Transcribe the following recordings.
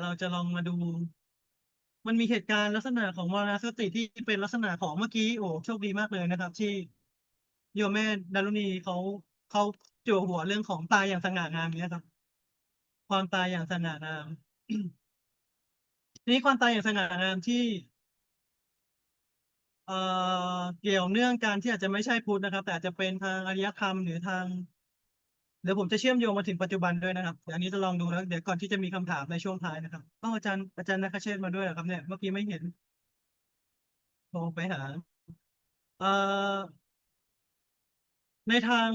เราจะลองมาดู มันมีเหตุการณ์ลักษณะของมรณสติที่เป็นลักษณะของเมื่อกี้โอ้โชคดีมากเลยนะครับ ที่โยมแม่ดารุณีเขาเขาจั่วหัวเรื่องของตายอย่างสง่างามเนี้ยครับ ความตายอย่างสง่างามนี้ความตายอย่างสง่างามที่เอ่อเกี่ยวเนื่องกันที่อาจจะไม่ใช่พุทธนะครับ แต่อาจจะเป็นทางอริยธรรมหรือทาง ดี๋ยวผมจะเชื่อมโยงมาถึงปัจจุบันด้วยนะครับเดี๋ยวอันนี้จะลองดูแล้วเดี๋ยวก่อนที่จะมีคำถามในช่วงท้ายนะครับต้องอาจารย์อาจารย์นักเชษมาด้วยเหรอครับเนี่ยเมื่อกี้ไม่เห็นโทรไปหาเอ่อในทาง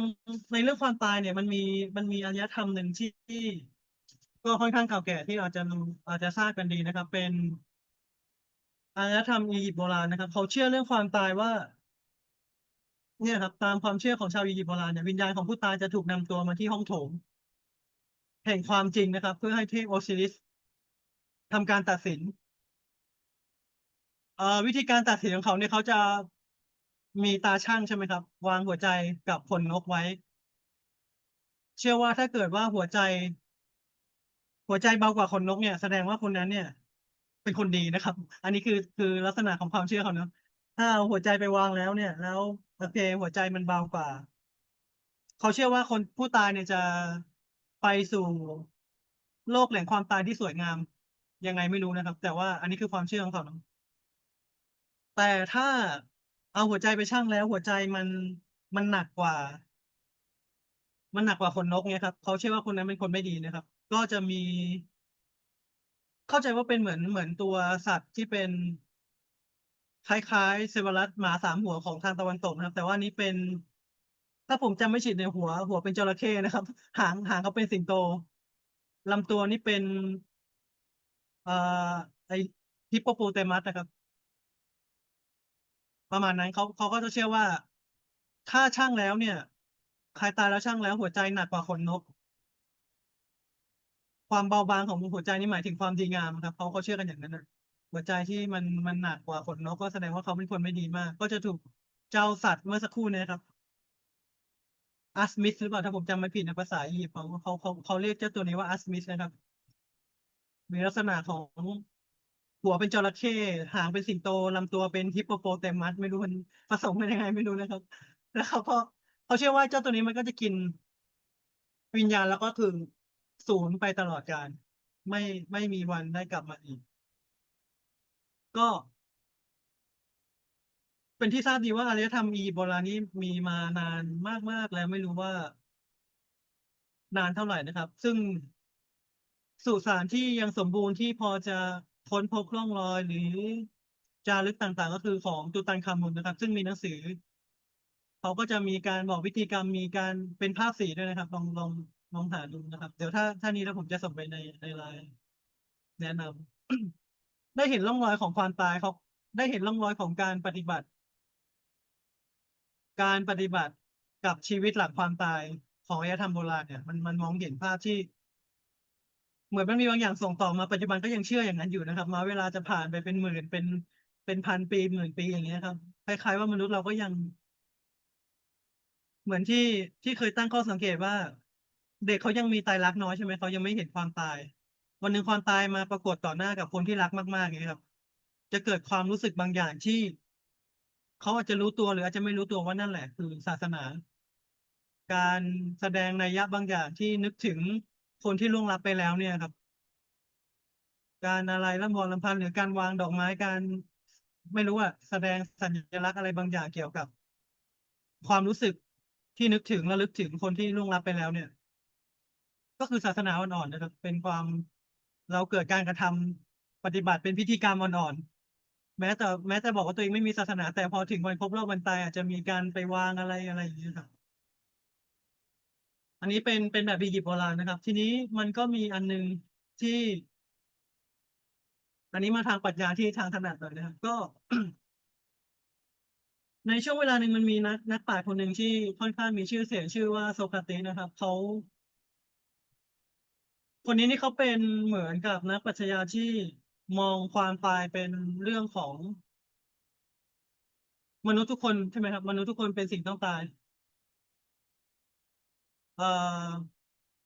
ในเรื่องความตายเนี่ย มันมีมันมีอารยธรรมหนึ่งที่ที่ก็ค่อนข้างเก่าแก่ที่อาจจะดูอาจจะทราบกันดีนะครับ เป็นอารยธรรมอียิปต์โบราณนะครับ เขาเชื่อเรื่องความตายว่า เนี่ยครับ ตามความเชื่อของชาวอียิปต์โบราณเนี่ยวิญญาณของผู้ตายจะถูกนำตัวมาที่ห้องโถง แห่งความจริงนะครับ เพื่อให้เทพโอซิริสทำการตัดสินเอ่อวิธีการตัดสินของเขาเนี่ยเขาจะมีตาช่างใช่ไหมครับ วางหัวใจกับขนนกไว้ เชื่อว่าถ้าเกิดว่าหัวใจ หัวใจเบากว่าขนนกเนี่ย แสดงว่าคนนั้นเนี่ย เป็นคนดีนะครับ อันนี้คือคือลักษณะของความเชื่อเขาเนาะถ้าเอาหัวใจไปวางแล้วเนี่ย แล้ว โอเค หัวใจมันเบากว่า เขาเชื่อว่าคนผู้ตายเนี่ยจะไปสู่โลกแห่งความตายที่สวยงาม ยังไงไม่รู้นะครับ แต่ว่าอันนี้คือความเชื่อของเขาเนาะแต่ถ้าเอาหัวใจไปชั่งแล้ว หัวใจมันมันหนักกว่า มันหนักกว่าขนนกเนี่ยครับ เขาเชื่อว่าคนนั้นเป็นคนไม่ดีนะครับ ก็จะมี เข้าใจว่าเป็นเหมือนเหมือนตัวสัตว์ที่เป็น คล้ายๆเซวารัสหมาสามหัวของทางตะวันตกนะครับ แต่ว่านี้เป็น ถ้าผมจำไม่ผิดในยหัว หัวเป็นจระเข้นะครับ หางหางเขาเป็นสิงโตลำตัวนี่เป็นเอ่อไอฮิปโปโปเตมัสนะครับ ประมาณนั้นเขาเขาก็จะเชื่อว่าถ้าช่างแล้วเนี่ยใครตายแล้วช่างแล้วหัวใจหนักกว่าขนนก ความเบาบางของหัวใจนี่หมายถึงความดีงามครับเขาเขาเชื่อกันอย่างนั้นนะ หัวใจที่มันมันหนักกว่าขนนกก็แสดงว่าเขาเป็นคนไม่ดีมาก ก็จะถูกเจ้าสัตว์เมื่อสักครู่เนี้ครับอัสมิสหรือเปล่าถ้าผมจำไม่ผิดในภาษาอียิปต์เขาเขาเขาเขาเรียกเจ้าตัวนี้ว่าอัสมิสนะครับ มีลักษณะของหัวเป็นจระเข้หางเป็นสิงโตลำตัวเป็นฮิปโปโปเตมัสไม่รู้มันผสมเป็นยังไงไม่รู้นะครับ แล้วเขาก็เขาเชื่อว่าเจ้าตัวนี้มันก็จะกินวิญญาณแล้วก็คือศูนย์ไปตลอดกาลไม่ไม่มีวันได้กลับมาอีก ก็ เป็นที่ทราบดีว่าอารยธรรมอียิปต์โบราณนี้มีมานานมากๆแล้วไม่รู้ว่า นานเท่าไหร่นะครับ ซึ่งสุสานที่ยังสมบูรณ์ที่พอจะค้นพบร่องรอยหรือจารึกต่างๆ ก็คือของตูตันคามุนนะครับ ซึ่งมีหนังสือ เขาก็จะมีการบอกวิธีกรรมมีการเป็นภาพสีด้วยนะครับ ลองลองลองหาดูนะครับ เดี๋ยวถ้าถ้านี้แล้วผมจะส่งไปในในไลน์แนะนำ ได้เห็นร่องรอยของความตายเขาได้เห็นร่องรอยของการปฏิบัติ การปฏิบัติกับชีวิตหลังความตายของอารยธรรมโบราณเนี่ยมันมันมองเห็นภาพที่ เหมือนมันมีบางอย่างส่งต่อมาปัจจุบันก็ยังเชื่ออย่างนั้นอยู่นะครับ มาเวลาจะผ่านไปเป็นหมื่นเป็นเป็นพันปีหมื่นปีอย่างเงี้ยครับคล้ายๆว่ามนุษย์เราก็ยัง เหมือนที่ที่เคยตั้งข้อสังเกตว่า เด็กเขายังมีตายรักน้อยใช่ไหมเขายังไม่เห็นความตาย วันหนึ่งความตายมาปรากฏต่อหน้ากับคนที่รักมากๆอย่างเงี้ยครับ จะเกิดความรู้สึกบางอย่างที่เขาอาจจะรู้ตัวหรืออาจจะไม่รู้ตัวว่านั่นแหละ คือศาสนา การแสดงนัยยะบางอย่างที่นึกถึงคนที่ล่วงลับไปแล้วเนี่ยครับ การอะไรร่ำวอนรำพันหรือการวางดอกไม้การไม่รู้อะแสดงสัญลักษณ์อะไรบางอย่างเกี่ยวกับ ความรู้สึกที่นึกถึงระลึกถึงคนที่ล่วงลับไปแล้วเนี่ย ก็คือศาสนาอ่อนๆนะครับ เป็นความ เราเกิดการกระทำปฏิบัติเป็นพิธีกรรมอ่อนๆแม้แต่แม้แต่บอกว่าตัวเองไม่มีศาสนา แต่พอถึงวันครบรอบวันตายอาจจะมีการไปวางอะไรอะไรอย่างเงี้ยครับอันนี้เป็นเป็นแบบอียิปต์โบราณนะครับ ทีนี้มันก็มีอันนึงที่ อันนี้มาทางปรัชญาที่ทางถนัดหน่อยนะครับ ก็ ในช่วงเวลาหนึ่งมันมีนักนักปราชญ์คนหนึ่งที่ค่อนข้างมีชื่อเสียงชื่อว่าโซคราติสนะครับเขา คนนี้นี่เขาเป็นเหมือนกับนักปรัชญาที่มองความตายเป็นเรื่องของ มนุษย์ทุกคนใช่ไหมครับ มนุษย์ทุกคนเป็นสิ่งต้องตายเอ่อ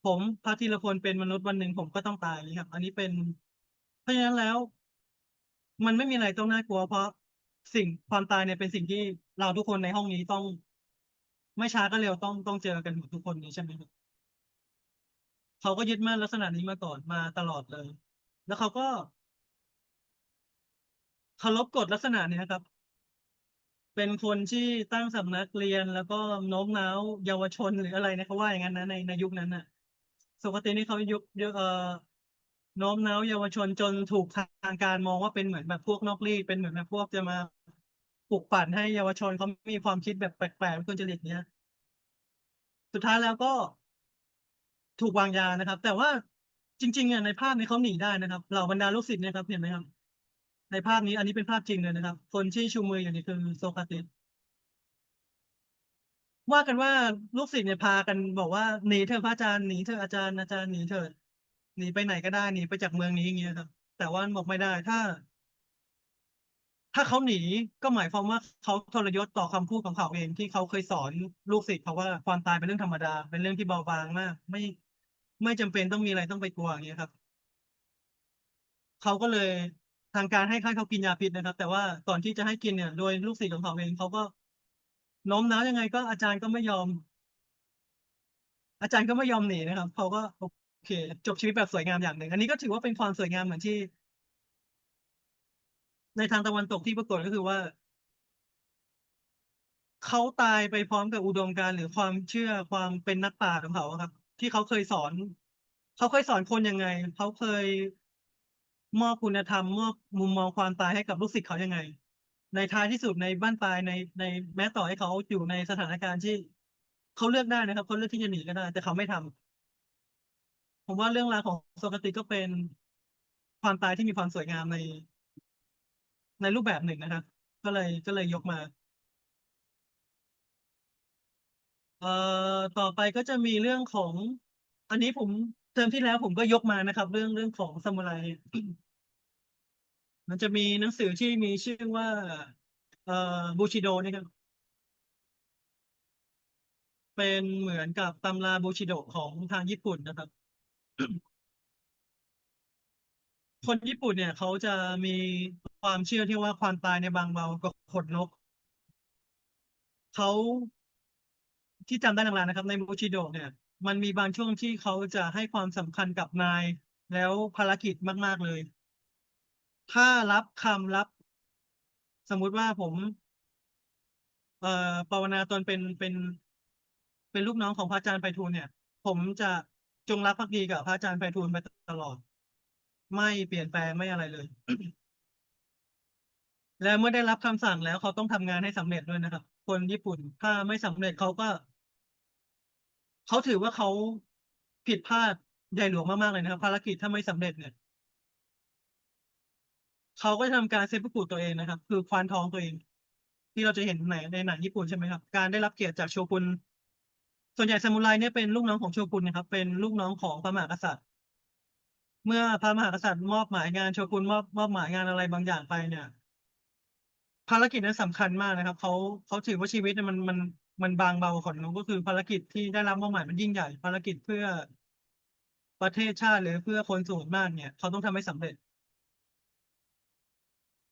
ผมพระธีรพลเป็นมนุษย์วันหนึ่งผมก็ต้องตายนะครับ อันนี้เป็น เพราะฉะนั้นแล้ว มันไม่มีอะไรต้องน่ากลัว เพราะสิ่งความตายเนี่ยเป็นสิ่งที่เราทุกคนในห้องนี้ต้อง ไม่ช้าก็เร็วต้องต้องเจอกันหมดทุกคนนี้ใช่ไหมครับ เขาก็ยึดมั่นลักษณะนี้มาก่อนมาตลอดเลย แล้วเขาก็เคารพกฎลักษณะนี้ยครับ เป็นคนที่ตั้งสำนักเรียนแล้วก็โน้มน้าวเยาวชนหรืออะไรนะเขาว่าอย่างงั้นนะในในยุคนั้นน่ะโซกราเตสนี่เขายุคเอ่อโน้มน้าวเยาวชนจนถูกทางการมองว่าเป็นเหมือนแบบพวกนอกรีดเป็นเหมือนแบบพวกจะมาปลุกปั่นให้เยาวชนเขามีความคิดแบบแปลกๆวิกลจริตเงี้ย สุดท้ายแล้วก็ ถูกวางยานะครับ แต่ว่าจริงๆอะในภาพนี้เขาหนีได้นะครับเหล่าบรรดาลูกศิษย์เนี่ยครับเห็นไหมครับ ในภาพนี้อันนี้เป็นภาพจริงเลยนะครับ คนที่ชูมืออยู่นี่คือโซกราเตสว่ากันว่าลูกศิษย์เนี่ยพากันบอกว่า"หนีเถอะพระอาจารย์หนีเถอะอาจารย์อาจารย์หนีเถิดหนีไปไหนก็ได้หนีไปจากเมืองนี้"อย่างเงี้ยครับ แต่ว่าบอกไม่ได้ถ้า ถ้าเขาหนีก็หมายความว่าเขาทรยศต่อคำพูดของเขาเองที่เขาเคยสอนลูกศิษย์เขาว่าความตายเป็นเรื่องธรรมดา เป็นเรื่องที่เบาบางมาก ไม่ ไม่จำเป็นต้องมีอะไรต้องไปกลัวอย่างเงี้ยครับเขาก็เลยทางการให้ให้เขากินยาพิษนะครับ แต่ว่าก่อนที่จะให้กินเนี่ย โดยลูกศิษย์ของเขาเองเขาก็โน้มน้าวยังไงก็อาจารย์ก็ไม่ยอม อาจารย์ก็ไม่ยอมหนีนะครับเขาก็โอเค จบชีวิตแบบสวยงามอย่างหนึ่ง อันนี้ก็ถือว่าเป็นความสวยงามเหมือนที่ ในทางตะวันตกที่ปรากฏก็คือว่าเขาตายไปพร้อมกับอุดมการณ์หรือความเชื่อความเป็นนักปราชญ์ของเขาครับ ที่เขาเคยสอน เขาเคยสอนคนยังไง เขาเคยมอบคุณธรรมมอบมุมมองความตายให้กับลูกศิษย์เขายังไง ในท้ายที่สุดในบั้นปลายในในแม้ต่อให้เขาอยู่ในสถานการณ์ที่เขาเลือกได้นะครับเขาเลือกที่จะหนีก็ได้ แต่เขาไม่ทำผมว่าเรื่องราวของโซกติก็เป็นความตายที่มีความสวยงามใน ในรูปแบบหนึ่งนะครับก็เลยก็เลยยกมา เอ่อต่อไปก็จะมีเรื่องของ อันนี้ผมเทอมที่แล้วผมก็ยกมานะครับ เรื่องเรื่องของซามูไร มันจะมีหนังสือที่มีชื่อว่า เอ่อ Bushido เนี่ครับเป็นเหมือนกับตำรา Bushido ของทางญี่ปุ่นนะครับ คนญี่ปุ่นเนี่ย เขาจะมีความเชื่อที่ว่าความตายเนี่ยบางเบากว่าขนนกเขา ที่จำได้หลางๆนะครับ ใน Bushido เนี่ยมันมีบางช่วงที่เขาจะให้ความสำคัญกับนาย แล้วภารกิจมากๆเลย ถ้ารับคำรับ สมมุติว่าผม เอ่อภาวนาตนเป็นเป็น เป็นลูกน้องของพระอาจารย์ไพฑูรย์เนี่ย ผมจะจงรักภักดีกับพระอาจารย์ไพฑูรย์ไปตลอด ไม่เปลี่ยนแปลงไม่อะไรเลย และเมื่อได้รับคำสั่งแล้วเขาต้องทำงานให้สำเร็จด้วยนะครับ คนญี่ปุ่นถ้าไม่สำเร็จเขาก็ เขาถือว่าเขาผิดพลาดใหญ่หลวงมากๆเลยนะครับ ภารกิจถ้าไม่สำเร็จเนี่ยเขาก็จะทำการ seppuku ตัวเองนะครับ คือควานท้องตัวเอง ที่เราจะเห็นในในหนังญี่ปุ่นใช่ไหมครับ การได้รับเกียรติจากโชกุนส่วนใหญ่ซามูไรเนี่ยเป็นลูกน้องของโชกุนนะครับ เป็นลูกน้องของพระมหากษัตริย์ เมื่อพระมหากษัตริย์มอบหมายงานโชกุนมอบมอบหมายงานอะไรบางอย่างไปเนี่ย ภารกิจนั้นสำคัญมากนะครับเขาเขาถือว่าชีวิตเนี่ยมันมัน มันบางเบากว่าขนนกก็คือภารกิจที่ได้รับมอบหมายมันยิ่งใหญ่ ภารกิจเพื่อประเทศชาติหรือเพื่อคนส่วนมากเนี่ย เขาต้องทำให้สำเร็จ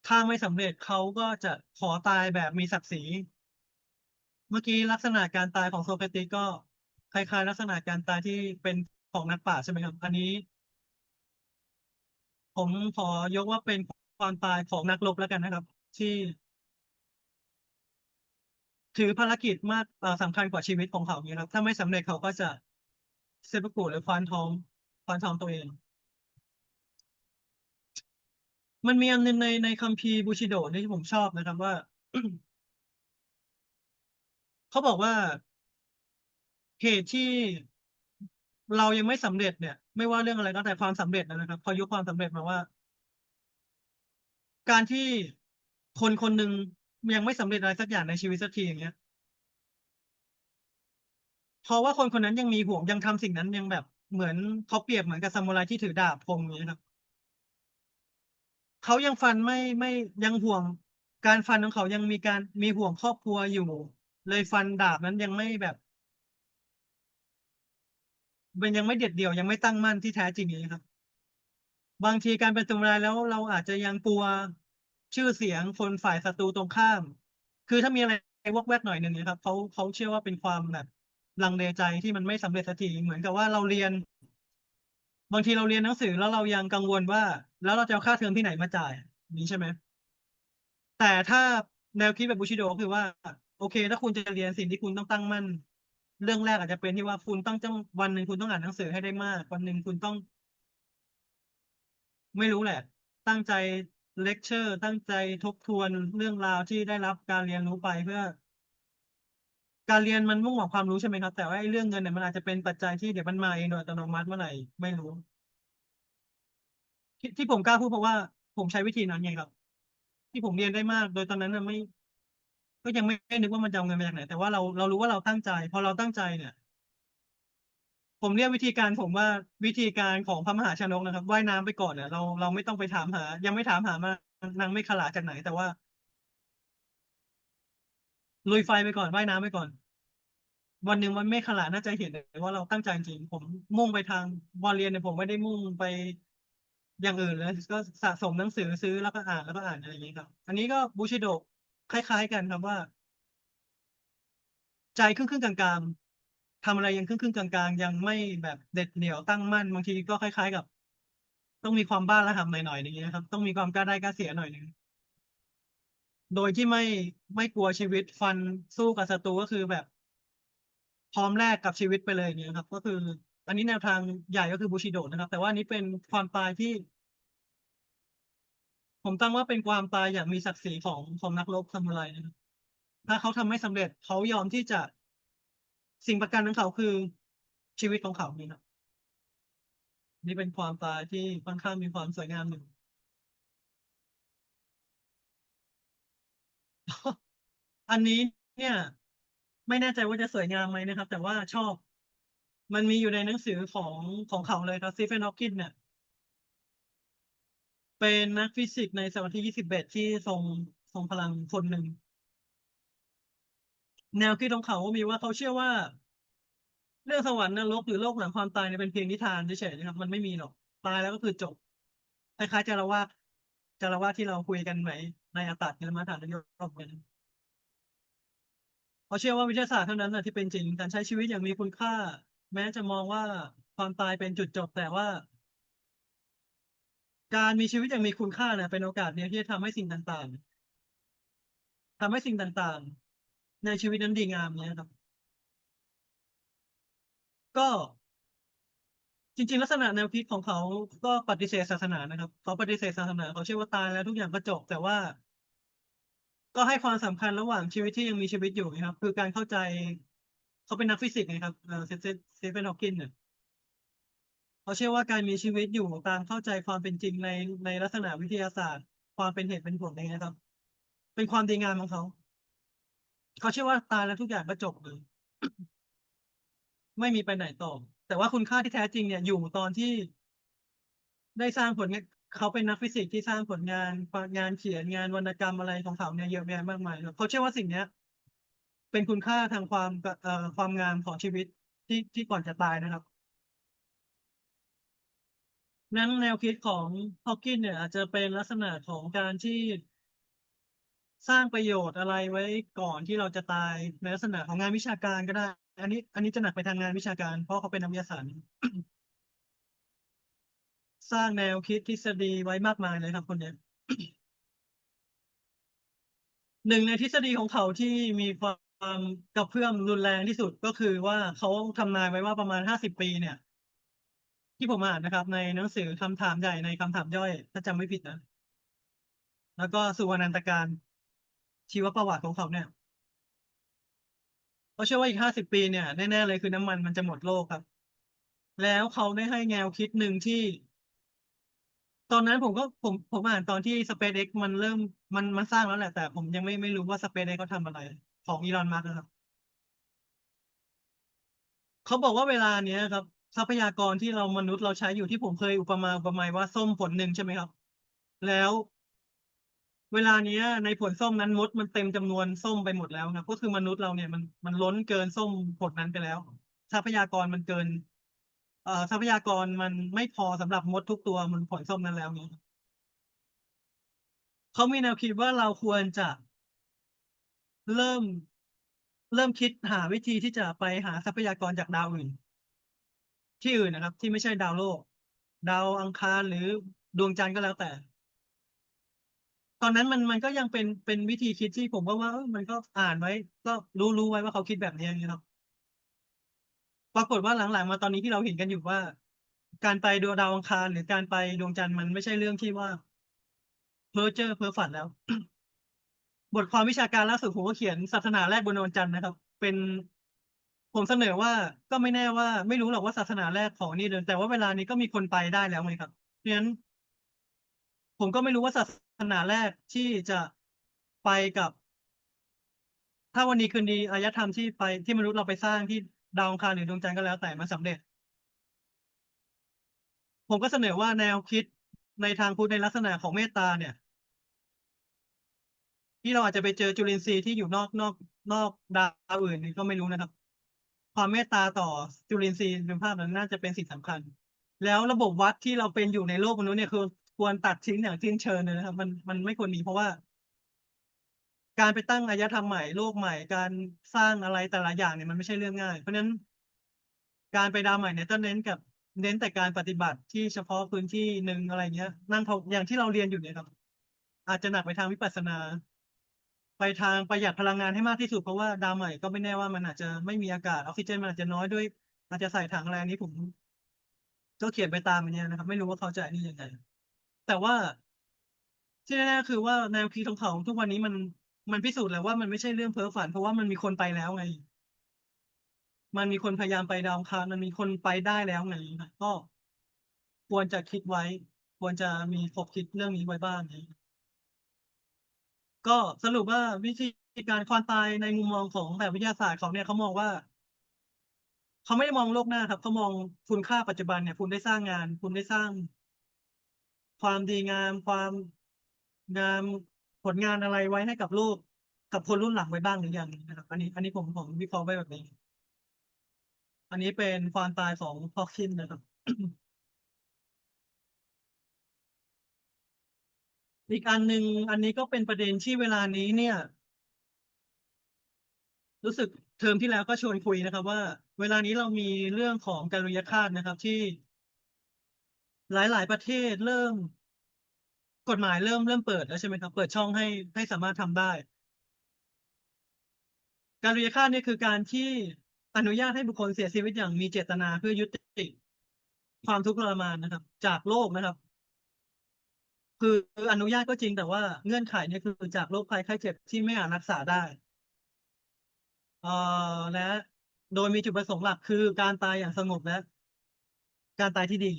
ถ้าไม่สำเร็จเขาก็จะขอตายแบบมีศักดิ์ศรี เมื่อกี้ลักษณะการตายของโซเครติสก็คล้ายๆ ลักษณะการตายที่เป็นของนักปราชญ์ใช่ไหมครับ อันนี้ ผมขอยกว่าเป็นความตายของนักรบแล้วกันนะครับ ที่ ถือภารกิจมากเอ่อสำคัญกว่าชีวิตของเขาอย่างงี้ครับ ถ้าไม่สำเร็จเขาก็จะ seppuku หรือควานทองควานทองตัวเอง มันมีอันหนึ่งในในคัมภีร์ Bushido นี่ที่ผมชอบนะครับว่า เขาบอกว่าเหตุที่เรายังไม่สำเร็จเนี่ย ไม่ว่าเรื่องอะไรก็แต่ความสำเร็จนะครับเขายกความสำเร็จมาว่า การที่คนคนหนึ่ง ยังไม่สำเร็จอะไรสักอย่างในชีวิตสักทีอย่างเงี้ยเพราะว่าคนคนนั้นยังมีห่วงยังทำสิ่งนั้นยังแบบเหมือนเขาเปรียบเหมือนกับซามูไรที่ถือดาบคมอย่างเงี้ยครับเขายังฟันไม่ไม่ยังห่วงการฟันของเขายังมีการมีห่วงครอบครัวอยู่ เลยฟันดาบนั้นยังไม่แบบมันยังไม่เด็ดเดี่ยวยังไม่ตั้งมั่นที่แท้จริงอย่างงี้ครับ บางทีการเป็นตัวร้ายแล้วเราอาจจะยังกลัว ชื่อเสียงคนฝ่ายศัตรูตรงข้าม คือถ้ามีอะไรวอกแวกหน่อยหนึ่งนะครับเขาเขาเชื่อว่าเป็นความแบบลังเลใจที่มันไม่สำเร็จสักทีเหมือนกับว่าเราเรียน บางทีเราเรียนหนังสือแล้วเรายังกังวลว่า แล้วเราจะเอาค่าเทอมที่ไหนมาจ่ายนี้ใช่ไหมแต่ถ้าแนวคิดแบบบูชิโดคือว่า โอเค ถ้าคุณจะเรียนสิ่งที่คุณต้องตั้งมั่นเรื่องแรกอาจจะเป็นที่ว่าคุณต้องจ้องวันหนึ่งคุณต้องอ่านหนังสือให้ได้มาก วันหนึ่งคุณต้อง ไม่รู้แหละ ตั้งใจ เลคเชอร์ตั้งใจทบทวนเรื่องราวที่ได้รับการเรียนรู้ไปเพื่อ การเรียนมันมุ่งหวังความรู้ใช่ไหมครับ แต่ว่าไอ้เรื่องเงินเนี่ยมันอาจจะเป็นปัจจัยที่เดี๋ยวมันมาเองโดยอัตโนมัติเมื่อไหร่ไม่รู้ที่ที่ผมกล้าพูดเพราะว่า ผมใช้วิธีนั้นไงครับ ที่ผมเรียนได้มาก โดยตอนนั้นน่ะไม่ ก็ยังไม่นึกว่ามันจะเอาเงินมาจากไหนแต่ว่าเราเรารู้ว่าเราตั้งใจ พอเราตั้งใจเนี่ย ผมเรียกวิธีการผมว่าวิธีการของพระมหาชนกนะครับว่ายน้ำไปก่อนเนี่ยเราเราไม่ต้องไปถามหา ยังไม่ถามหามานางไม่ขลาจากไหน แต่ว่า ลุยไฟไปก่อนว่ายน้ำไปก่อน วันหนึ่งมันไม่ขลาน่าจะเห็นเลยว่าเราตั้งใจจริงผมมุ่งไปทางวันเรียนเนี่ยผมไม่ได้มุ่งไปอย่างอื่นเลยก็สะสมหนังสือซื้อแล้วก็อ่านแล้วก็อ่านอะไรอย่างนี้ครับ อันนี้ก็บูชิโดคล้าย ๆ กันครับว่า ใจครึ่งๆกลางๆ ทำอะไรยังครึ่งๆกลางๆ ยังไม่แบบเด็ดเหนี่ยวตั้งมั่นบางทีก็คล้าย ๆ กับ ต้องมีความบ้าระห่ำหน่อยๆอย่างเงี้ยครับ ต้องมีความกล้าได้กล้าเสียหน่อยหนึ่งโดยที่ไม่ไม่กลัวชีวิตฟันสู้กับศัตรูก็คือแบบ พร้อมแลกกับชีวิตไปเลยอย่างเงี้ยครับ ก็คือ อันนี้แนวทางใหญ่ก็คือบูชิโดนะครับ แต่ว่านี้เป็นความตายที่ ผมตั้งว่าเป็นความตายอย่างมีศักดิ์ศรีของของนักรบซามูไรนะครับถ้าเขาทำไม่สำเร็จเขายอมที่จะ สิ่งประกันของเขาคือชีวิตของเขานี่ครับนี่เป็นความตายที่ค่อนข้างมีความสวยงามหนึ่งอันนี้เนี่ย ไม่แน่ใจว่าจะสวยงามไหมนะครับ แต่ว่าชอบ มันมีอยู่ในหนังสือของของเขาเลยครับซีเฟนฮอว์กินเนี่ย เป็นนักฟิสิกส์ในศตวรรษที่21ที่ทรงทรงพลังคนหนึ่ง แนวคิดของเขามีว่าเขาเชื่อว่า เรื่องสวรรค์นรกหรือโลกหลังความตายเนี่ยเป็นเพียงนิทานเฉยๆนะครับ มันไม่มีหรอกตายแล้วก็คือจบคล้ายๆจารวาจารวาที่เราคุยกันไหมในอตตกิลมัฏฐานยกกันเขาเชื่อว่าวิทยาศาสตร์เท่านั้นนะที่เป็นจริงการใช้ชีวิตอย่างมีคุณค่า แม้จะมองว่าความตายเป็นจุดจบแต่ว่า การมีชีวิตอย่างมีคุณค่าเนี่ยเป็นโอกาสเดียที่จะทำให้สิ่งต่างๆทำให้สิ่งต่างๆ ในชีวิตนั้นดีงามเนี่ยครับ ก็จริง ๆ ลักษณะแนวคิดของเขาก็ปฏิเสธศาสนานะครับ เขาปฏิเสธศาสนาเขาเชื่อว่าตายแล้วทุกอย่างก็จบ แต่ว่า ก็ให้ความสำคัญระหว่างชีวิตที่ยังมีชีวิตอยู่นะครับ คือการเข้าใจ เขาเป็นนักฟิสิกส์ไงครับเอ่อเซเซเซเฟนฮอว์กินเนี่ยเขาเชื่อว่าการมีชีวิตอยู่ตามเข้าใจความเป็นจริงในในลักษณะวิทยาศาสตร์ ความเป็นเหตุเป็นผลอะไรเงี้ยครับ เป็นความดีงามของเขา เขาเชื่อว่าตายแล้วทุกอย่างก็จบเลยไม่มีไปไหนต่อ แต่ว่าคุณค่าที่แท้จริงเนี่ยอยู่ตอนที่ได้สร้างผลงานเขาเป็นนักฟิสิกส์ที่สร้างผลงานงานเขียนงานวรรณกรรมอะไรของเขาเนี่ยเยอะแยะมากมายเขาเชื่อว่าสิ่งเนี้ย เป็นคุณค่าทางความเอ่อความงามของชีวิตที่ที่ก่อนจะตายนะครับ นั้นแนวคิดของฮอว์กินเนี่ย อาจจะเป็นลักษณะของการที่ สร้างประโยชน์อะไรไว้ก่อนที่เราจะตายในลักษณะของงานวิชาการก็ได้ อันนี้ อันนี้จะหนักไปทางงานวิชาการ เพราะเขาเป็นนักวิทยาศาสตร์สร้างแนวคิดทฤษฎีไว้มากมายเลยครับคนเนี้ยหนึ่งในทฤษฎีของเขาที่มีความกระเพื่อมรุนแรงที่สุดก็คือว่าเขาทำนายไว้ว่าประมาณห้าสิบปีเนี่ย ที่ผมอ่านนะครับ ในหนังสือคำถามใหญ่ในคำถามย่อย ถ้าจำไม่ผิดนะ แล้วก็สุวรรณันตการ ชีวประวัติของเขาเนี่ยเขาเชื่อว่าอีกห้าสิบปีเนี่ยแน่ๆเลยคือน้ำมันมันจะหมดโลกครับ แล้วเขาได้ให้แนวคิดหนึ่งที่ ตอนนั้นผมก็ผมผมอ่านตอนที่ SpaceX มันเริ่มมันมันสร้างแล้วแหละ แต่ผมยังไม่ไม่รู้ว่า SpaceX เขาทำอะไร ของอีลอนมัสก์นะครับเขาบอกว่าเวลาเนี้ยครับ ทรัพยากรที่เรามนุษย์เราใช้อยู่ที่ผมเคยอุปมาอุปไมยว่าส้มผลหนึ่งใช่ไหมครับ แล้ว เวลาเนี้ยในผลส้มนั้นมดมันเต็มจำนวนส้มไปหมดแล้วครับก็คือมนุษย์เราเนี่ยมันมันล้นเกินส้มผลนั้นไปแล้ว ทรัพยากรมันเกิน เอ่อทรัพยากรมันไม่พอสำหรับมดทุกตัวบนผลส้มนั้นแล้วเนี้ยเขามีแนวคิดว่าเราควรจะเริ่มเริ่มคิดหาวิธีที่จะไปหาทรัพยากรจากดาวอื่น ที่อื่นนะครับ ที่ไม่ใช่ดาวโลก ดาวอังคารหรือดวงจันทร์ก็แล้วแต่ ตอนนั้นมันมันก็ยังเป็นเป็นวิธีคิดที่ผมก็ว่าเออมันก็อ่านไว้ ก็รู้รู้ไว้ว่าเขาคิดแบบนี้อย่างนี้เนาะปรากฏว่าหลังๆ มาตอนนี้ที่เราเห็นกันอยู่ว่า การไปดวงดาวอังคารหรือการไปดวงจันทร์มันไม่ใช่เรื่องที่ว่าเพ้อเจ้อเพ้อฝันแล้ว บทความวิชาการล่าสุดผมก็เขียนศาสนาแรกบนดวงจันทร์นะครับ เป็นผมเสนอว่าก็ไม่แน่ว่า ไม่รู้หรอกว่าศาสนาแรกของนี่เดินแต่ว่าเวลานี้ก็มีคนไปได้แล้วไงครับเพราะฉะนั้น ผมก็ไม่รู้ว่าศาส นาแรกที่จะไปกับ ถ้าวันนี้คืนดีอารยธรรมที่ไปที่มนุษย์เราไปสร้างที่ดาวอังคารหรือดวงจันทร์ก็แล้วแต่มันสำเร็จ ผมก็เสนอว่าแนวคิดในทางพุทธในลักษณะของเมตตาเนี่ย ที่เราอาจจะไปเจอจุลินทรีย์ที่อยู่นอกนอก นอกดาวอื่นนี่ก็ไม่รู้นะครับ ความเมตตาต่อจุลินทรีย์เป็นภาพนั้นน่าจะเป็นสิ่งสำคัญ แล้วระบบวัดที่เราเป็นอยู่ในโลกมนุษย์เนี่ยคือ ควรตัดทิ้งอย่างสิ้นเชิงเลยนะครับ มันมันไม่ควรมีเพราะว่า การไปตั้งอารยธรรมใหม่โลกใหม่ การสร้างอะไรแต่ละอย่างเนี่ยมันไม่ใช่เรื่องง่าย เพราะฉะนั้น การไปดาวใหม่เนี่ยต้องเน้นกับเน้นแต่การปฏิบัติที่เฉพาะพื้นที่หนึ่งอะไรเงี้ย นั่งภาวอย่างที่เราเรียนอยู่เนี่ยครับ อาจจะหนักไปทางวิปัสสนา ไปทางประหยัดพลังงานให้มากที่สุดเพราะว่าดาวใหม่ก็ไม่แน่ว่ามันอาจจะไม่มีอากาศออกซิเจนมันอาจจะน้อยด้วยอาจจะใส่ถังอะไรอันนี้ผมก็เขียนไปตามอย่างเงี้ยนะครับ ไม่รู้ว่าเขาจะนี่ยังไง แต่ว่า ที่แน่ๆคือว่าแนวคิดของเขาทุกวันนี้มันมันพิสูจน์แล้วว่ามันไม่ใช่เรื่องเพ้อฝัน เพราะว่ามันมีคนไปแล้วไง มันมีคนพยายามไปดาวอังคารมันมีคนไปได้แล้วไงก็ควรจะคิดไว้ ควรจะมีคบคิดเรื่องนี้ไว้บ้างนะก็สรุปว่าวิธีการความตายในมุมมองของแบบวิทยาศาสตร์เขาเนี่ยเขามองว่าเขาไม่ได้มองโลกหน้าครับเขามองคุณค่าปัจจุบันเนี่ย คุณได้สร้างงาน คุณได้สร้าง ความดีงาม ความงามผลงานอะไรไว้ให้กับโลกกับคนรุ่นหลังไว้บ้างหรือยังนะครับ อันนี้ อันนี้ผมผมวิเคราะห์ไว้แบบนี้ อันนี้เป็นความตายของฮอว์คินนะครับ อีกอันหนึ่งอันนี้ก็เป็นประเด็นที่เวลานี้เนี่ย รู้สึกเทอมที่แล้วก็ชวนคุยนะครับ ว่า เวลานี้เรามีเรื่องของการุยฆาตนะครับ ที่ หลาย ๆ ประเทศเริ่ม กฎหมายเริ่มเริ่มเปิดแล้วใช่ไหมครับ เปิดช่องให้ให้สามารถทำได้ การุญยฆาตเนี่ยคือการที่อนุญาตให้บุคคลเสียชีวิตอย่างมีเจตนาเพื่อยุติความทุกข์ทรมานนะครับ จากโลกนะครับ คืออนุญาตก็จริงแต่ว่าเงื่อนไขเนี่ยคือจากโรคภัยไข้เจ็บที่ไม่อาจรักษาได้เอ่อและโดยมีจุดประสงค์หลักคือการตายอย่างสงบและ การตายที่ดี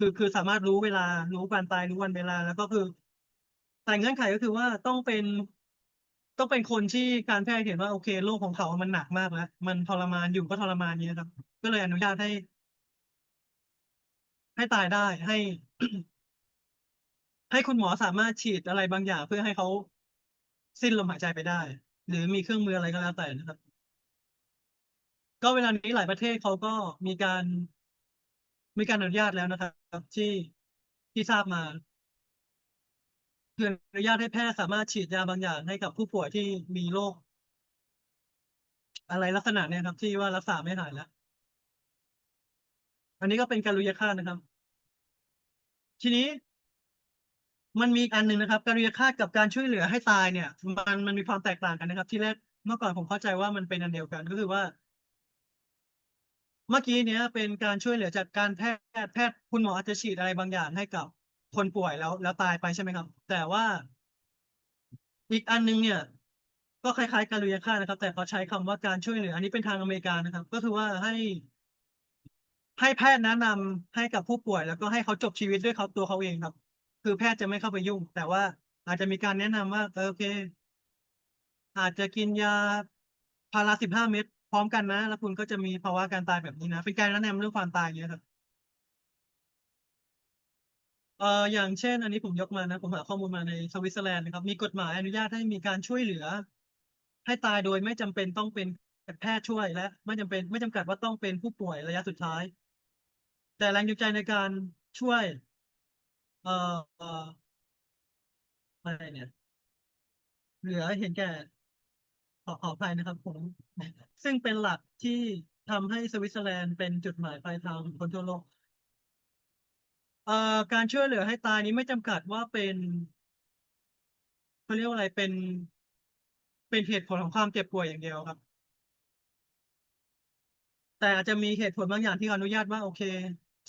คือคือสามารถรู้เวลา รู้การตายรู้วันเวลา แล้วก็คือ แต่เงื่อนไขก็คือว่าต้องเป็นต้องเป็นคนที่การแพทย์เห็นว่าโอเคโรคของเขามันหนักมากแล้วมันทรมานอยู่ก็ทรมานเนี้ยครับ ก็เลยอนุญาตให้ ให้ตายได้ให้ ให้คุณหมอสามารถฉีดอะไรบางอย่าง เพื่อให้เขาสิ้นลมหายใจไปได้ หรือมีเครื่องมืออะไรก็แล้วแต่นะครับ ก็เวลานี้หลายประเทศเขาก็มีการ มีการอนุญาตแล้วนะครับ ที่ที่ทราบมาคืออนุญาตให้แพทย์สามารถฉีดยาบางอย่างให้กับผู้ป่วยที่มีโรคอะไรลักษณะเนี้ยครับ ที่ว่ารักษาไม่หายแล้ว อันนี้ก็เป็นการุญยฆาตนะครับ ทีนี้ มันมีอันหนึ่งนะครับ การุญยฆาตกับการช่วยเหลือให้ตายเนี่ย มันมันมีความแตกต่างกันนะครับ ที่แรกเมื่อก่อนผมเข้าใจว่ามันเป็นอันเดียวกัน ก็คือว่า เมื่อกี้เนี้ยเป็นการช่วยเหลือจากการแพทย์แพทย์คุณหมออาจจะฉีดอะไรบางอย่างให้กับคนป่วยแล้วแล้วตายไปใช่ไหมครับ แต่ว่าอีกอันหนึงเนี่ย ก็คล้ายๆ การุญยฆานะครับ แต่เขาใช้คำว่าการช่วยเหลือ อันนี้เป็นทางอเมริกานะครับ ก็คือว่าให้ให้แพทย์แนะนำให้กับผู้ป่วย แล้วก็ให้เขาจบชีวิตด้วยเขาตัวเขาเองครับ คือแพทย์จะไม่เข้าไปยุ่ง แต่ว่าอาจจะมีการแนะนำว่าโอเค อาจจะกินยาพาราสิบห้าเม็ด พร้อมกันนะ แล้วคุณก็จะมีภาวะการตายแบบนี้นะ เป็นการแนะนำเรื่องความตายอย่างเงี้ยครับเอ่ออย่างเช่น อันนี้ผมยกมานะ ผมหาข้อมูลมาในสวิตเซอร์แลนด์นะครับ มีกฎหมายอนุญาตให้มีการช่วยเหลือ ให้ตายโดยไม่จำเป็นต้องเป็นแพทย์ช่วยและ ไม่จำเป็นไม่จำกัดว่าต้องเป็นผู้ป่วยระยะสุดท้าย แต่แรงจูงใจในการช่วย เอ่อเอ่ออะไรเนี่ย เหลือเห็นแก่ อขออภัยนะครับผม ซึ่งเป็นหลักที่ทำให้สวิตเซอร์แลนด์เป็นจุดหมายปลายทางของคนทั่วโลกเอ่อการช่วยเหลือให้ตายนี้ไม่จำกัดว่าเป็นเขาเรียกว่าอะไรเป็น เป็นเหตุผลของความเจ็บป่วยอย่างเดียวครับ แต่อาจจะมีเหตุผลบางอย่างที่อนุญาตว่าโอเค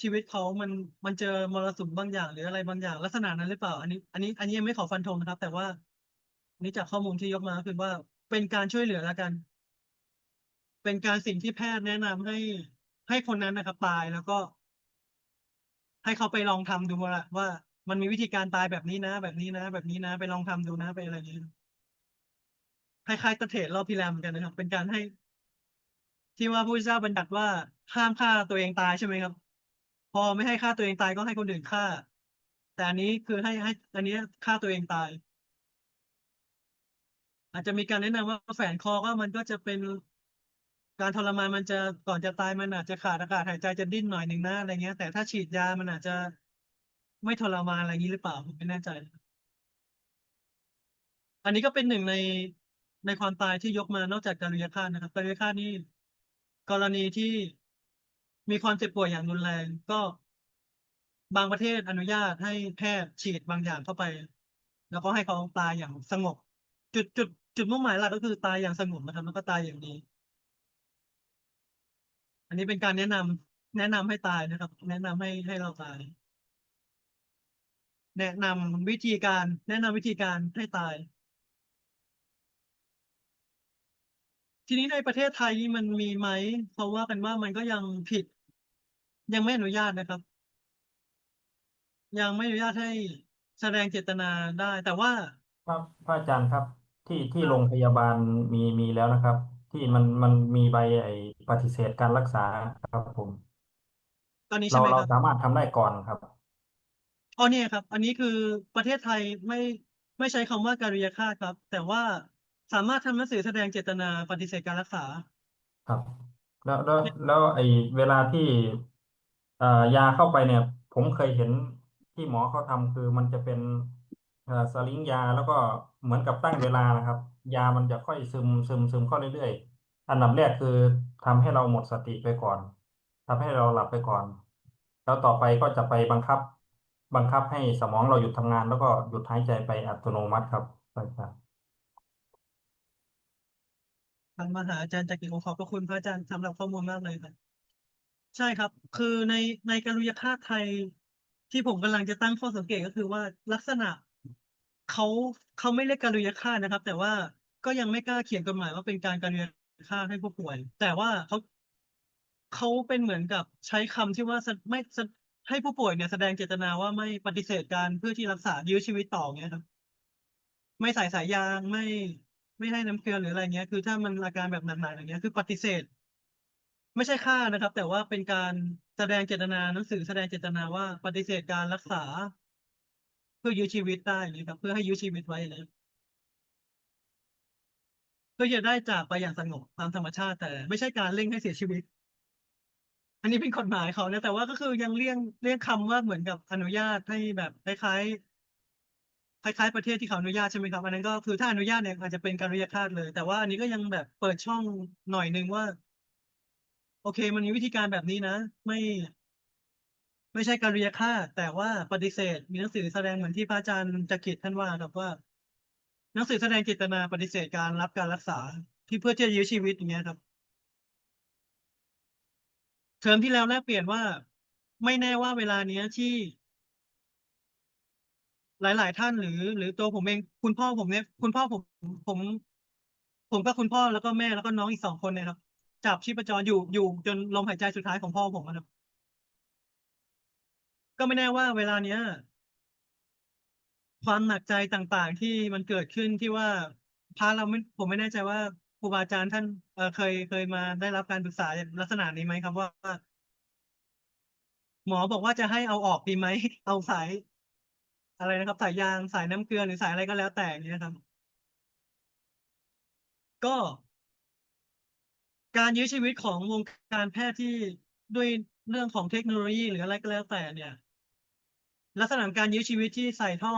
ชีวิตเขามันมันเจอมรสุมบางอย่าง หรืออะไรบางอย่าง ลักษณะนั้นหรือเปล่า อันนี้ อันนี้ อันนี้ยังไม่ขอฟันธงนะครับ แต่ว่านนี้จากข้อมูลที่ยกมาก็คือว่า เป็นการช่วยเหลือแล้วกัน เป็นการสิ่งที่แพทย์แนะนำให้ ให้คนนั้นนะครับตายแล้วก็ ให้เขาไปลองทำดูว่าว่า มันมีวิธีการตายแบบนี้นะ แบบนี้นะ แบบนี้นะ ไปลองทำดูนะไปอะไรอย่างเงี้ยคล้ายๆตะเถรรอบพิแรมเหมือนกันนะครับ เป็นการให้ ที่ว่าพระพุทธเจ้าบัญญัติว่าห้ามฆ่าตัวเองตายใช่ไหมครับ พอไม่ให้ฆ่าตัวเองตายก็ให้คนอื่นฆ่า แต่อันนี้คือให้ให้ อันนี้ฆ่าตัวเองตาย อาจจะมีการแนะนำว่าแฝนคอก็มันก็จะเป็นการทรมานมันจะก่อนจะตายมันอาจจะขาดอากาศหายใจจะดิ้นหน่อยหนึ่งนะอะไรเงี้ย แต่ถ้าฉีดยามันอาจจะไม่ทรมานอะไรงนี้หรือเปล่าผมไม่แน่ใจ อันนี้ก็เป็นหนึ่งในในความตายที่ยกมานอกจากการุญฆาตนะครับการุญฆาตนี่กรณีที่มีความเจ็บป่วยอย่างรุนแรงก็บางประเทศอนุญาตให้แพทย์ฉีดบางอย่างเข้าไป แล้วก็ให้เขาตายอย่างสงบจุดจุด จุดมุ่งหมายหลักก็คือตายอย่างสงบนะครับแล้วก็ตายอย่างดี อันนี้เป็นการแนะนำแนะนำให้ตายนะครับ แนะนำให้ให้เราตาย แนะนำวิธีการ แนะนำวิธีการให้ตาย ทีนี้ในประเทศไทยมันมีไหมเขาว่ากันว่ามันก็ยังผิด ยังไม่อนุญาตนะครับ ยังไม่อนุญาตให้แสดงเจตนาได้ แต่ว่า ครับพระอาจารย์ครับ ที่ที่ครับโรงพยาบาลมีมีแล้วนะครับ ที่มันมันมีใบไอ้ปฏิเสธการรักษาครับผม ตอนนี้เราใช่ไหมเราครับ สามารถทำได้ก่อนครับ อ๋อเนี่ยครับ อันนี้คือประเทศไทยไม่ไม่ใช้คำว่าการุญฆาตครับ แต่ว่าสามารถทำหนังสือแสดงเจตนาปฏิเสธการรักษา ครับ แล้วแล้วแล้วไอ้เวลาที่เอ่อยาเข้าไปเนี่ย ผมเคยเห็นที่หมอเขาทำคือมันจะเป็นเอ่อ สลิงยาแล้วก็เหมือนกับตั้งเวลานะครับ ยามันจะค่อยซึมซึมซึมเข้าเรื่อยๆ อันดับแรกคือทำให้เราหมดสติไปก่อนทำให้เราหลับไปก่อน แล้วต่อไปก็จะไปบังคับ บังคับให้สมองเราหยุดทำงาน แล้วก็หยุดหายใจไปอัตโนมัติครับอาจารย์ทางมหาอาจารย์จักริโอขอบพระคุณพระอาจารย์สำหรับข้อมูลมากเลยครับใช่ครับ คือในในการุญฆาตไทยที่ผมกำลังจะตั้งข้อสังเกตก็คือว่าลักษณะ เขาเขาไม่เรียกการุญฆาตนะครับ แต่ว่าก็ยังไม่กล้าเขียนกฎหมายว่าเป็นการการุญฆาตให้ผู้ป่วย แต่ว่าเขาเขาเป็นเหมือนกับใช้คำที่ว่าไม่ให้ผู้ป่วยเนี่ยแสดงเจตนาว่าไม่ปฏิเสธการเพื่อที่รักษายื้อชีวิตต่อเงี้ยครับ ไม่ใส่สายยางไม่ไม่ให้น้ำเกลือหรืออะไรเงี้ย คือถ้ามันอาการแบบหนักๆอย่างเงี้ยคือปฏิเสธ ไม่ใช่ฆ่านะครับ แต่ว่าเป็นการแสดงเจตนาหนังสือแสดงเจตนาว่าปฏิเสธการรักษา เพื่อยื้อชีวิตได้เงี้ยครับเพื่อให้ยื้อชีวิตไว้นะเพื่อจะได้จากไปอย่างสงบตามธรรมชาติ แต่ ไม่ใช่การเร่งให้เสียชีวิต อันนี้เป็นกฎหมายเขานะแต่ว่าก็คือยังเลี่ยงเลี่ยงคำว่าเหมือนกับอนุญาตให้แบบคล้ายๆคล้ายๆประเทศที่เขาอนุญาตใช่ไหมครับอันนั้นก็คือถ้าอนุญาตเนี่ยอาจจะเป็นการอนุญาตเลย แต่ว่าอันนี้ก็ยังแบบเปิดช่องหน่อยนึงว่า โอเค มันมีวิธีการแบบนี้นะ ไม่ ไม่ใช่การเรียกฆ่าตแต่ว่าปฏิเสธ มีหนังสือแสดงเหมือนที่พระอาจารย์จักริดท่านว่าครับว่า หนังสือแสดงเจตนาปฏิเสธการรับการรักษาที่เพื่อที่จะยื้อชีวิตอย่างเงี้ยครับ เทอมที่แล้วแลกเปลี่ยนว่า ไม่แน่ว่าเวลาเนี้ยที่ หลาย ๆ ท่านหรือ หรือตัวผมเอง คุณพ่อผมเนี่ยคุณพ่อผมผม ผมกับคุณพ่อแล้วก็แม่แล้วก็น้องอีกสองคนเนี่ยครับจับชีพจรอยู่อยู่จนลมหายใจสุดท้ายของพ่อผมอะครับ ก็ไม่แน่ว่าเวลาเนี้ย ความหนักใจต่างๆ ที่มันเกิดขึ้นที่ว่าพระเราไม่ผมไม่แน่ใจว่าครูบาอาจารย์ท่านเอ่อเคยเคยมาได้รับการปรึกษาลักษณะนี้ไหมครับว่า หมอบอกว่าจะให้เอาออกดีไหม เอาสายอะไรนะครับ สายยางสายน้ำเกลือหรือสายอะไรก็แล้วแต่อย่างเงี้ยครับ ก็ การยื้อชีวิตของวงการแพทย์ที่ด้วยเรื่องของเทคโนโลยีหรืออะไรก็แล้วแต่เนี่ย ลักษณะการยื้อชีวิตที่ใส่ท่อ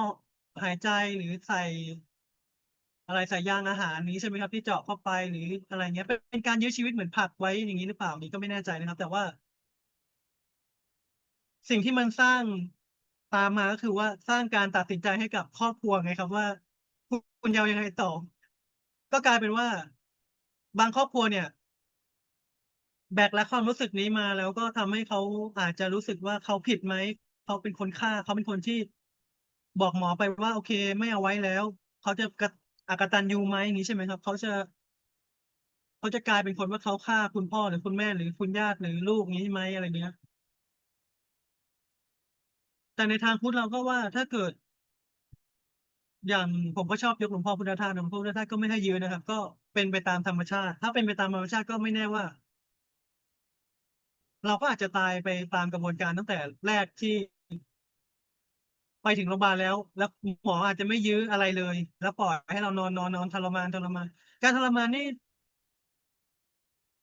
หายใจหรือใส่ อะไรใส่ยางอาหารนี้ใช่ไหมครับ ที่เจาะเข้าไปหรืออะไรเงี้ย เป็นการยื้อชีวิตเหมือนผักไว้อย่างงี้หรือเปล่านี่ก็ไม่แน่ใจนะครับ แต่ว่า สิ่งที่มันสร้างตามมาก็คือว่าสร้างการตัดสินใจให้กับครอบครัวไงครับว่า คุณจะเอายังไงต่อ ก็กลายเป็นว่า บางครอบครัวเนี่ย แบกรับความรู้สึกนี้มาแล้วก็ทำให้เขาอาจจะรู้สึกว่าเขาผิดไหม เขาเป็นคนฆ่า เขาเป็นคนที่บอกหมอไปว่า โอเค ไม่เอาไว้แล้ว เขาจะกะอกตัญญูไหมอย่างงี้ใช่ไหมครับ เขาจะ เขาจะกลายเป็นคนว่าเขาฆ่าคุณพ่อหรือคุณแม่หรือคุณญาติหรือลูกงี้ไหมอะไรเงี้ยแต่ในทางพุทธเราก็ว่าถ้าเกิด อย่างผมก็ชอบยกหลวงพ่อพุทธทาสหลวงพ่อพุทธทาสก็ไม่ให้ยื้อนะครับ ก็เป็นไปตามธรรมชาติ ถ้าเป็นไปตามธรรมชาติก็ไม่แน่ว่า เราก็อาจจะตายไปตามกระบวนการตั้งแต่แรกที่ ไปถึงโรงพยาบาลแล้ว แล้วหมออาจจะไม่ยื้ออะไรเลย แล้วปล่อยให้เรานอนนอนนอนทรมานทรมาน การทรมานนี่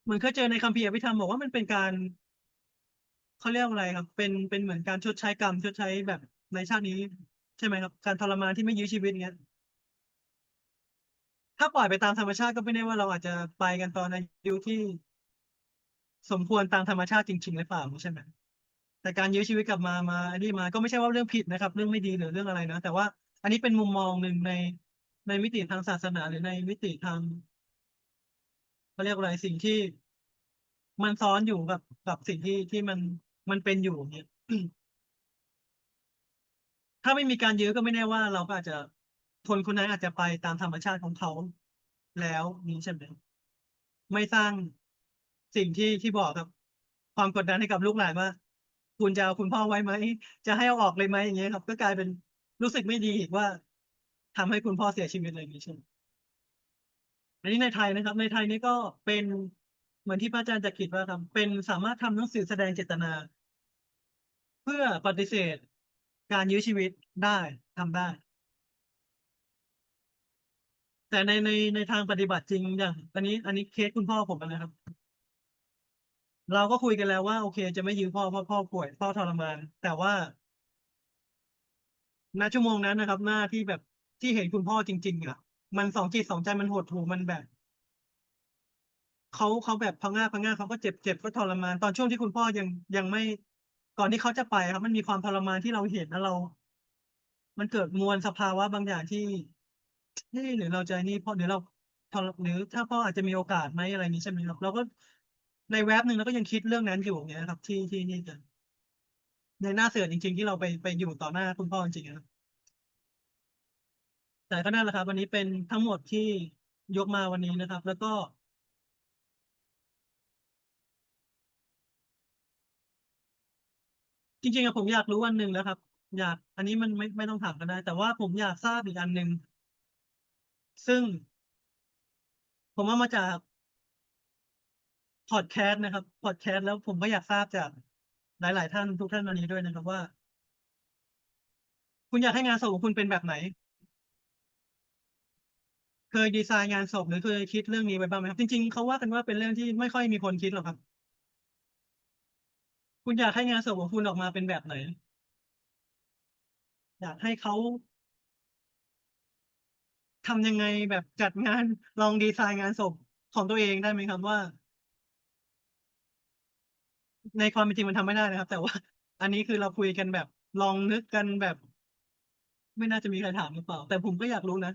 เหมือนเคยเจอในคัมภีร์อภิธรรมบอกว่ามันเป็นการเขาเรียกอะไรครับ เป็นเป็นเหมือนการชดใช้กรรมชดใช้แบบในชาตินี้ ใช่ไหมครับ การทรมานที่ไม่ยื้อชีวิตเงี้ยถ้าปล่อยไปตามธรรมชาติก็ไม่แน่ว่าเราอาจจะไปกันตอนอายุที่สมควรตามธรรมชาติจริง ๆ หรือเปล่าใช่ไหม แต่การยื้อชีวิตกลับมามาอันนี้มาก็ไม่ใช่ว่าเรื่องผิดนะครับ เรื่องไม่ดีหรือเรื่องอะไรนะ แต่ว่าอันนี้เป็นมุมมองหนึ่งในในมิติทางศาสนาหรือในมิติทางเขาเรียกอะไรสิ่งที่มันซ้อนอยู่กับกับสิ่งที่ที่มันมันเป็นอยู่เงี้ยถ้าไม่มีการยื้อก็ไม่แน่ว่า เราก็อาจจะคนคนนั้นอาจจะไปตามธรรมชาติของเขาแล้วนี้ใช่ไหมไม่สร้างสิ่งที่ที่บอกครับ ความกดดันให้กับลูกหลานว่า คุณจะเอาคุณพ่อไว้ไหม จะให้เอาออกเลยไหมอย่างเงี้ยครับ ก็กลายเป็นรู้สึกไม่ดีอีกว่าทำให้คุณพ่อเสียชีวิตอะไรอย่างงี้ใช่ไหมอันนี้ในไทยนะครับ ในไทยนี่ก็เป็นเหมือนที่พระอาจารย์จะคิดว่าครับเป็นสามารถทำหนังสือแสดงเจตนา เพื่อปฏิเสธ การยื้อชีวิตได้ทำได้ แต่ในในในทางปฏิบัติจริงอย่าง อันนี้ อันนี้เคสคุณพ่อผมนะครับ เราก็คุยกันแล้วว่า โอเค จะไม่ยื้อพ่อเพราะพ่อป่วยพ่อทรมาน แต่ว่าณชั่วโมงนั้นนะครับ หน้าที่แบบที่เห็นคุณพ่อจริงๆอะมันสองจิตสองใจมันหดหู่มันแบบเขาเขาแบบพะงาพะงาเขาก็เจ็บเจ็บก็ทรมาน ตอนช่วงที่คุณพ่อยังยังไม่ก่อนที่เขาจะไปครับ มันมีความทรมานที่เราเห็นแล้วเรา มันเกิดมวลสภาวะบางอย่างที่เอ๊ะหรือเราใจนี่พ่อหรือเราทรหรือถ้าพ่ออาจจะมีโอกาสไหมอะไรงี้ใช่ไหมครับเราก็ ในแว็บหนึ่งเราก็ยังคิดเรื่องนั้นอยู่อย่างเงี้ยครับ ที่ที่ที่จะในหน้าเสือจริง ๆ ที่เราไปไปอยู่ต่อหน้าคุณพ่อจริงๆอะครับแต่ก็นั่นแหละครับ วันนี้เป็นทั้งหมดที่ยกมาวันนี้นะครับ แล้วก็จริงๆอะผมอยากรู้อันหนึ่งแล้วครับ อยากอันนี้มันไม่ไม่ต้องถามก็ได้ แต่ว่าผมอยากทราบอีกอันหนึ่งซึ่ง ผมเอามาจาก พอดแคสต์นะครับพอดแคสต์แล้วผมก็อยากทราบจากหลาย ๆ ท่านทุกท่านวันนี้ด้วยนะครับว่า คุณอยากให้งานศพของคุณเป็นแบบไหน?เคยดีไซน์งานศพหรือเคยคิดเรื่องนี้ไว้บ้างไหมครับ?จริง ๆเขาว่ากันว่าเป็นเรื่องที่ไม่ค่อยมีคนคิดหรอกครับ คุณอยากให้งานศพของคุณออกมาเป็นแบบไหน?อยากให้เขาทำยังไงแบบจัดงานลองดีไซน์งานศพของตัวเองได้ไหมครับว่า ในความเป็นจริงมันทำไม่ได้นะครับ แต่ว่า อันนี้คือเราคุยกันแบบลองนึกกันแบบ ไม่น่าจะมีใครถามหรือเปล่า แต่ผมก็อยากรู้นะ